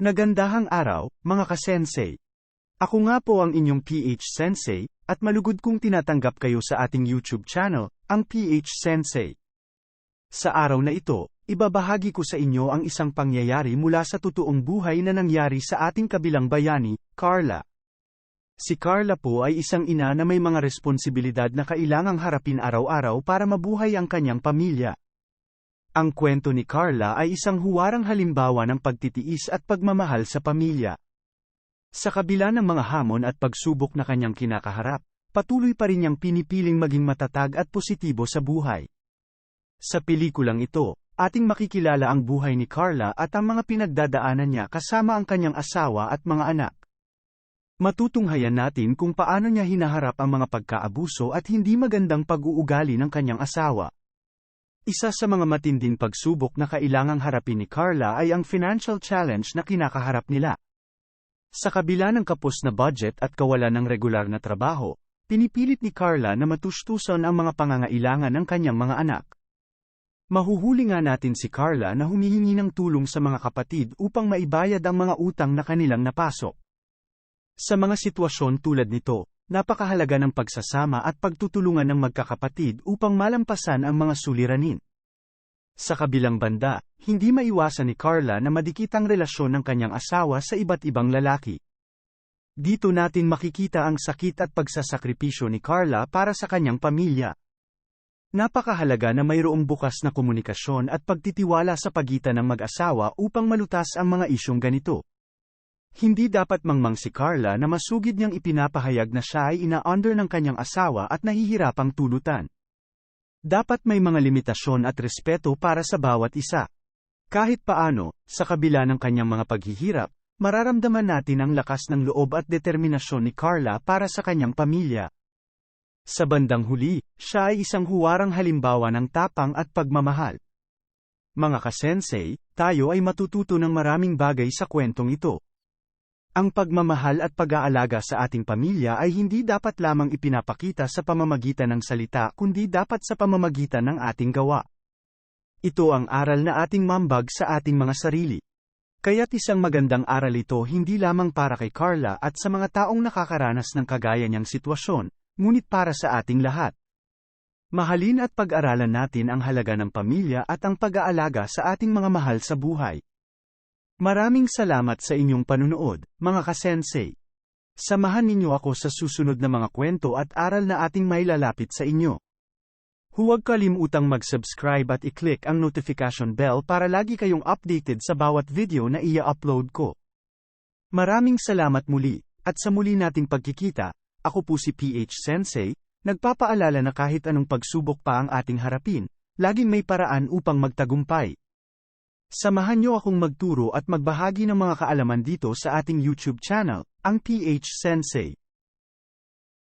Nagandahang araw, mga kasensei. Ako nga po ang inyong PH Sensei, at malugod kong tinatanggap kayo sa ating YouTube channel, ang PH Sensei. Sa araw na ito, ibabahagi ko sa inyo ang isang pangyayari mula sa totoong buhay na nangyari sa ating kabilang bayani, Carla. Si Carla po ay isang ina na may mga responsibilidad na kailangang harapin araw-araw para mabuhay ang kanyang pamilya. Ang kwento ni Carla ay isang huwarang halimbawa ng pagtitiis at pagmamahal sa pamilya. Sa kabila ng mga hamon at pagsubok na kanyang kinakaharap, patuloy pa rin niyang pinipiling maging matatag at positibo sa buhay. Sa pelikulang ito, ating makikilala ang buhay ni Carla at ang mga pinagdadaanan niya kasama ang kanyang asawa at mga anak. Matutunghayan natin kung paano niya hinaharap ang mga pagkaabuso at hindi magandang pag-uugali ng kanyang asawa. Isa sa mga matinding pagsubok na kailangang harapin ni Carla ay ang financial challenge na kinakaharap nila. Sa kabila ng kapos na budget at kawalan ng regular na trabaho, pinipilit ni Carla na matustusan ang mga pangangailangan ng kanyang mga anak. Mahuhuli nga natin si Carla na humihingi ng tulong sa mga kapatid upang maibayad ang mga utang na kanilang napasok. Sa mga sitwasyon tulad nito, napakahalaga ng pagsasama at pagtutulungan ng magkakapatid upang malampasan ang mga suliranin. Sa kabilang banda, hindi maiwasan ni Carla na madikit ang relasyon ng kanyang asawa sa iba't ibang lalaki. Dito natin makikita ang sakit at pagsasakripisyo ni Carla para sa kanyang pamilya. Napakahalaga na mayroong bukas na komunikasyon at pagtitiwala sa pagitan ng mag-asawa upang malutas ang mga isyong ganito. Hindi dapat mangmang si Carla na masugid niyang ipinapahayag na siya ay ina-under ng kanyang asawa at nahihirapang tulutan. Dapat may mga limitasyon at respeto para sa bawat isa. Kahit paano, sa kabila ng kanyang mga paghihirap, mararamdaman natin ang lakas ng loob at determinasyon ni Carla para sa kanyang pamilya. Sa bandang huli, siya ay isang huwarang halimbawa ng tapang at pagmamahal. Mga kasensei, tayo ay matututo ng maraming bagay sa kwentong ito. Ang pagmamahal at pag-aalaga sa ating pamilya ay hindi dapat lamang ipinapakita sa pamamagitan ng salita kundi dapat sa pamamagitan ng ating gawa. Ito ang aral na ating mambag sa ating mga sarili. Kaya't isang magandang aral ito hindi lamang para kay Carla at sa mga taong nakakaranas ng kagaya niyang sitwasyon, ngunit para sa ating lahat. Mahalin at pag-aralan natin ang halaga ng pamilya at ang pag-aalaga sa ating mga mahal sa buhay. Maraming salamat sa inyong panunood, mga kasensei. Samahan ninyo ako sa susunod na mga kwento at aral na ating mailalapit sa inyo. Huwag kalimutang mag-subscribe at i-click ang notification bell para lagi kayong updated sa bawat video na ia-upload ko. Maraming salamat muli, at sa muli nating pagkikita, ako po si PH Sensei, nagpapaalala na kahit anong pagsubok pa ang ating harapin, laging may paraan upang magtagumpay. Samahan niyo akong magturo at magbahagi ng mga kaalaman dito sa ating YouTube channel, ang PH Sensei.